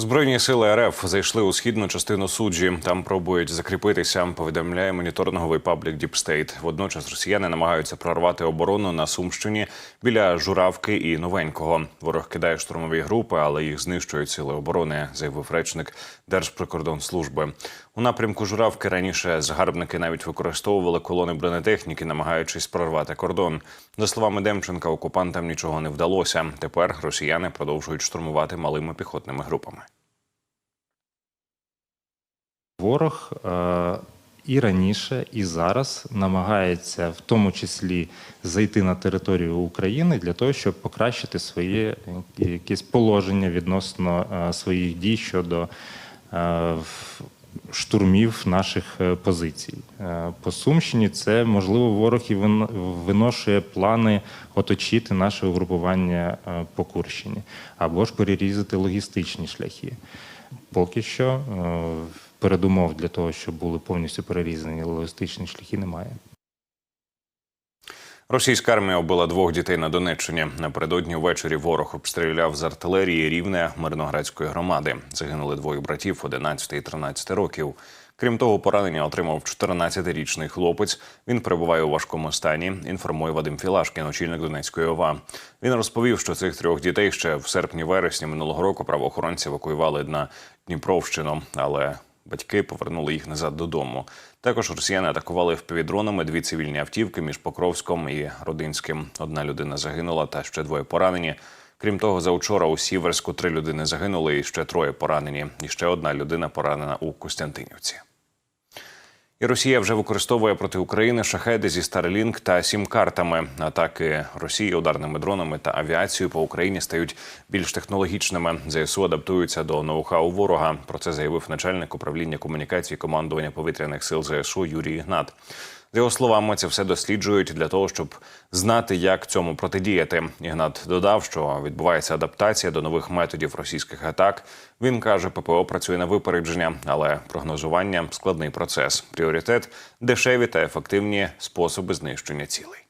Збройні сили РФ зайшли у східну частину суджі. Там пробують закріпитися. Повідомляє моніторинговий паблік Діпстейт. Водночас росіяни намагаються прорвати оборону на Сумщині біля Журавки і Новенького. Ворог кидає штурмові групи, але їх знищують сили оборони, заявив речник Держприкордонслужби. У напрямку Журавки раніше згарбники навіть використовували колони бронетехніки, намагаючись прорвати кордон. За словами Демченка, окупантам нічого не вдалося. Тепер росіяни продовжують штурмувати малими піхотними групами. Ворог е, і раніше, і зараз намагається в тому числі зайти на територію України для того, щоб покращити своє е, якесь положення відносно е, своїх дій щодо штурмів наших позицій. По Сумщині це можливо ворог і виношує плани оточити наше угрупування по Курщині або ж перерізати логістичні шляхи. Поки що передумов для того, щоб були повністю перерізані логістичні шляхи, немає. Російська армія вбила двох дітей на Донеччині. Напередодні ввечері ворог обстріляв з артилерії рівне Мирноградської громади. Загинули двоє братів 11 і 13 років. Крім того, поранення отримав 14-річний хлопець. Він перебуває у важкому стані. Інформує Вадим Філашкін, очільник Донецької ОВА. Він розповів, що цих трьох дітей ще в серпні-вересні минулого року правоохоронці евакуювали на Дніпровщину, але Батьки повернули їх назад додому. Також росіяни атакували впівдронами дві цивільні автівки між Покровськом і Родинським. Одна людина загинула, та ще двоє поранені. Крім того, за учора у Сіверську три людини загинули і ще троє поранені. І ще одна людина поранена у Костянтинівці. І Росія вже використовує проти України шахеди зі Starlink та сім-картами. Атаки Росії ударними дронами та авіацією по Україні стають більш технологічними. ЗСУ адаптуються до ноу-хау ворога. Про це заявив начальник управління комунікації командування повітряних сил ЗСУ Юрій Ігнат. За його словами, це все досліджують для того, щоб знати, як цьому протидіяти. Ігнат додав, що відбувається адаптація до нових методів російських атак. Він каже, ППО працює на випередження, але прогнозування складний процес. Пріоритет дешеві та ефективні способи знищення цілей.